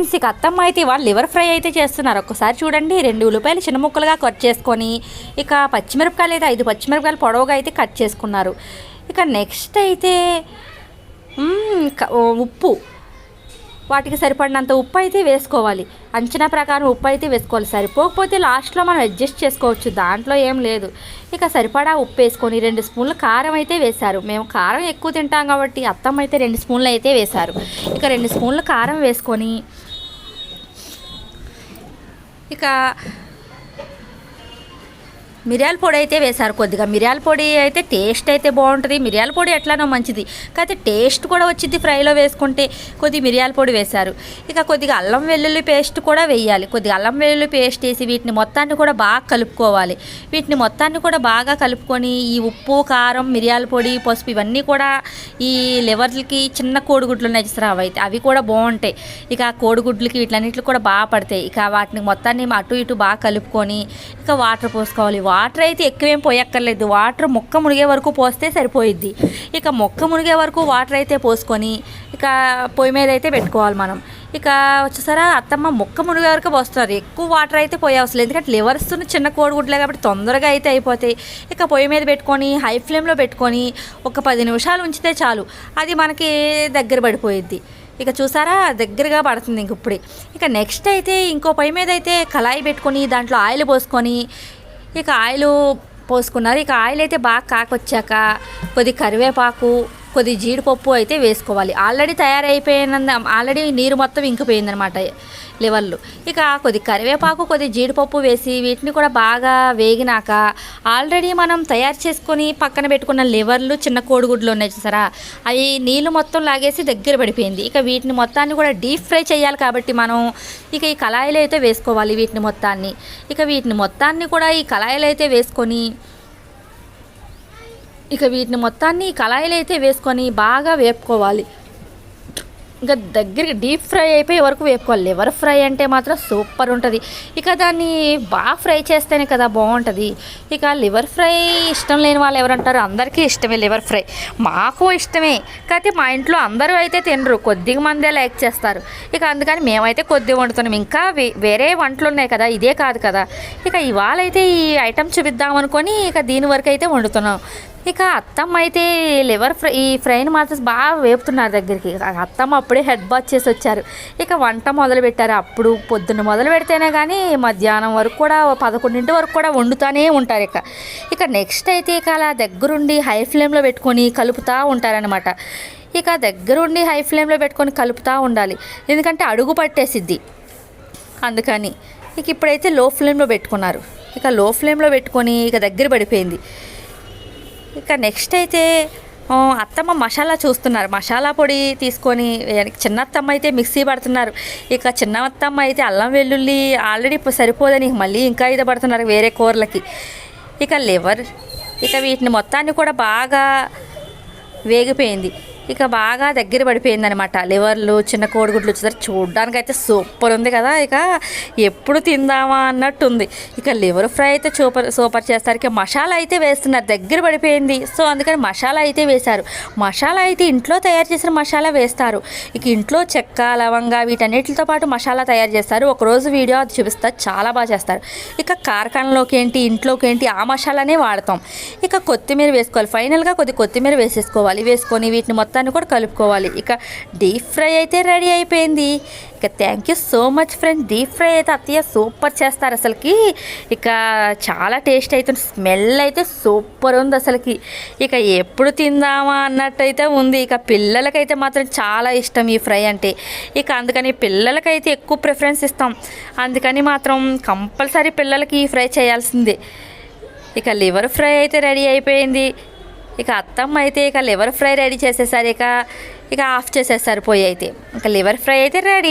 Friends ఇక అత్తమ్మ అయితే ఇవాళ లివర్ ఫ్రై అయితే చేస్తున్నారు. ఒక్కసారి చూడండి రెండు ఉల్లిపాయలు చిన్న ముక్కలుగా కట్ చేసుకొని ఇక పచ్చిమిరపకాయలు అయితే ఐదు పచ్చిమిరపకాయలు పొడవుగా అయితే కట్ చేసుకున్నారు. ఇక నెక్స్ట్ అయితే ఉప్పు. వాటికి సరిపడినంత ఉప్పు అయితే వేసుకోవాలి. అంచనా ప్రకారం ఉప్పు అయితే వేసుకోవాలి. సరిపోకపోతే లాస్ట్లో మనం అడ్జస్ట్ చేసుకోవచ్చు. దాంట్లో ఏం లేదు. ఇక సరిపడా ఉప్పు వేసుకొని రెండు స్పూన్లు కారం అయితే వేశారు. మేము కారం ఎక్కువ తింటాం కాబట్టి అత్తమ్మ అయితే రెండు స్పూన్లు అయితే వేశారు. ఇక రెండు స్పూన్లు కారం వేసుకొని ఇక మిరియాల పొడి అయితే వేశారు కొద్దిగా. మిరియాల పొడి అయితే టేస్ట్ అయితే బాగుంటుంది. మిరియాల పొడి ఎట్లానో మంచిది. కాకపోతే టేస్ట్ కూడా వచ్చింది ఫ్రైలో వేసుకుంటే. కొద్దిగా మిరియాల పొడి వేశారు. ఇక కొద్దిగా అల్లం వెల్లుల్లి పేస్ట్ కూడా వేయాలి. కొద్దిగా అల్లం వెల్లుల్లి పేస్ట్ వేసి వీటిని మొత్తాన్ని కూడా బాగా కలుపుకోవాలి. వీటిని మొత్తాన్ని కూడా బాగా కలుపుకొని ఈ ఉప్పు కారం మిరియాల పొడి పసుపు ఇవన్నీ కూడా ఈ లివర్లకి చిన్న కోడిగుడ్లు ఉన్నాయి అవి అయితే అవి కూడా బాగుంటాయి. ఇక కోడిగుడ్లకి వీటిలన్నింటికి కూడా బాగా పడతాయి. ఇక వాటిని మొత్తాన్ని అటు ఇటు బాగా కలుపుకొని ఇక వాటర్ పోసుకోవాలి. వాటర్ అయితే ఎక్కువేం పోయక్కర్లేదు. వాటర్ మొక్క మునిగే వరకు పోస్తే సరిపోయిద్ది. ఇక మొక్క మునిగే వరకు వాటర్ అయితే పోసుకొని ఇక పొయ్యి మీద అయితే పెట్టుకోవాలి మనం. ఇక వచ్చేసారా అత్తమ్మ మొక్క మునిగే వరకు పోస్తున్నారు. ఎక్కువ వాటర్ అయితే పోయే అవసరం లేదు. ఎందుకంటే లివర్స్ చిన్న కోడిగుడ్లే కాబట్టి తొందరగా అయితే అయిపోతాయి. ఇక పొయ్యి మీద పెట్టుకొని హై ఫ్లేమ్లో పెట్టుకొని ఒక పది నిమిషాలు ఉంచితే చాలు. అది మనకి దగ్గర పడిపోయిద్ది. ఇక చూసారా? దగ్గరగా పడుతుంది ఇంక ఇప్పుడే. ఇక నెక్స్ట్ అయితే ఇంకో పొయ్యి మీద అయితే కళాయి పెట్టుకొని దాంట్లో ఆయిల్ పోసుకొని ఇక ఆయిల్ పోసుకున్నారు. ఇక ఆయిల్ అయితే బాగా కాకొచ్చాక కొద్ది కరివేపాకు కొద్ది జీడిపప్పు అయితే వేసుకోవాలి. ఆల్రెడీ తయారైపోయిన ఆల్రెడీ నీరు మొత్తం ఇంకిపోయిందనమాట లివర్లు ఇక కొద్ది కరివేపాకు కొద్ది జీడిపప్పు వేసి వీటిని కూడా బాగా వేగినాక ఆల్రెడీ మనం తయారు చేసుకొని పక్కన పెట్టుకున్న లివర్లు చిన్న కోడిగుడ్లు ఉన్నాయి చూసారా? అవి నీళ్ళు మొత్తం లాగేసి దగ్గర పడిపోయింది. ఇక వీటిని మొత్తాన్ని కూడా డీప్ ఫ్రై చేయాలి కాబట్టి మనం ఇక ఈ కళాయిలో అయితే వేసుకోవాలి వీటిని మొత్తాన్ని. ఇక వీటిని మొత్తాన్ని కూడా ఈ కళాయిలో అయితే వేసుకొని ఇక వీటిని మొత్తాన్ని కళాయిలు అయితే వేసుకొని బాగా వేపుకోవాలి. ఇంకా దగ్గరికి డీప్ ఫ్రై అయిపోయే వరకు వేపుకోవాలి. లివర్ ఫ్రై అంటే మాత్రం సూపర్ ఉంటుంది. ఇక దాన్ని బాగా ఫ్రై చేస్తేనే కదా బాగుంటుంది. ఇక లివర్ ఫ్రై ఇష్టం లేని వాళ్ళు ఎవరంటారు? అందరికీ ఇష్టమే లివర్ ఫ్రై. మాకు ఇష్టమే. కాకపోతే మా ఇంట్లో అందరూ అయితే తినరు. కొద్దిగా మందే లైక్ చేస్తారు. ఇక అందుకని మేమైతే కొద్దిగా వండుతున్నాం. ఇంకా వే- వేరే వంటలు ఉన్నాయి కదా ఇదే కాదు కదా. ఇక ఇవాళ అయితే ఈ ఐటమ్ చూపిద్దాం అనుకొని ఇక దీని వరకు అయితే వండుతున్నాం. ఇక అత్తమ్మ అయితే లివర్ ఫ్రై ఈ ఫ్రైని మాత్రం బాగా వేపుతున్నారు దగ్గరికి. అత్తమ్మ అప్పుడే హెడ్ బాత్ చేసి వచ్చారు. ఇక వంట మొదలు పెట్టారు. అప్పుడు పొద్దున్న మొదలు పెడితేనే కానీ మధ్యాహ్నం వరకు కూడా పదకొండింటి వరకు కూడా వండుతూనే ఉంటారు ఇక. ఇక నెక్స్ట్ అయితే ఇక అలా దగ్గరుండి హై ఫ్లేమ్లో పెట్టుకొని కలుపుతూ ఉంటారనమాట ఇక దగ్గరుండి హై ఫ్లేమ్లో పెట్టుకొని కలుపుతూ ఉండాలి. ఎందుకంటే అడుగు పట్టేసిద్ది. అందుకని ఇక ఇప్పుడైతే లో ఫ్లేమ్లో పెట్టుకున్నారు. ఇక లో ఫ్లేమ్లో పెట్టుకొని ఇక దగ్గర పడిపోయింది. ఇక నెక్స్ట్ అయితే అత్తమ్మ మసాలా చూస్తున్నారు. మసాలా పొడి తీసుకొని చిన్న అత్తమ్మ అయితే మిక్సీ పడుతున్నారు. ఇక చిన్న అత్తమ్మ అయితే అల్లం వెల్లుల్లి ఆల్రెడీ సరిపోదని మళ్ళీ ఇంకా ఇది పడుతున్నారు వేరే కూరలకి. ఇక లివర్ ఇక వీటిని మొత్తాన్ని కూడా బాగా వేగిపోయింది. ఇక బాగా దగ్గర పడిపోయిందనమాట. లివర్లు చిన్న కోడిగుడ్లు వచ్చేసరి చూడడానికి అయితే సూపర్ ఉంది కదా. ఇక ఎప్పుడు తిందామా అన్నట్టు ఉంది ఇక లివర్ ఫ్రై అయితే సూపర్ సూపర్ చేస్తారు ఇక మసాలా అయితే వేస్తున్నారు. దగ్గర పడిపోయింది. సో అందుకని మసాలా అయితే వేశారు. మసాలా అయితే ఇంట్లో తయారు చేసిన మసాలా వేస్తారు. ఇక ఇంట్లో చెక్క లవంగా వీటన్నిటితో పాటు మసాలా తయారు చేస్తారు. ఒకరోజు వీడియో అది చూపిస్తారు చాలా బాగా చేస్తారు. ఇక కార్ఖానలోకి ఏంటి ఇంట్లోకి ఏంటి ఆ మసాలానే వాడతాం. ఇక కొత్తిమీర వేసుకోవాలి. ఫైనల్గా కొద్ది కొత్తిమీర వేసేసుకోవాలి. వేసుకొని వీటిని మొత్తం మొత్తాన్ని కూడా కలుపుకోవాలి. ఇక డీప్ ఫ్రై అయితే రెడీ అయిపోయింది. ఇక thank you so much friend deep fry అయితే అత్తయ్య సూపర్ చేస్తారు అసలుకి. ఇక చాలా టేస్ట్ అవుతుంది స్మెల్ అయితే సూపర్ ఉంది అసలుకి. ఇక ఎప్పుడు తిందామా అన్నట్టయితే ఉంది. ఇక పిల్లలకైతే మాత్రం చాలా ఇష్టం ఈ ఫ్రై అంటే. ఇక అందుకని పిల్లలకైతే ఎక్కువ ప్రిఫరెన్స్ ఇస్తాం. అందుకని మాత్రం కంపల్సరీ పిల్లలకి ఈ ఫ్రై చేయాల్సిందే. ఇక లివర్ ఫ్రై అయితే రెడీ అయిపోయింది. ఇక అత్తమ్మ అయితే ఇక లివర్ ఫ్రై రెడీ చేసేసారు ఇక ఇక ఆఫ్ చేసేసారు పొయ్యి అయితే. ఇక లివర్ ఫ్రై అయితే రెడీ.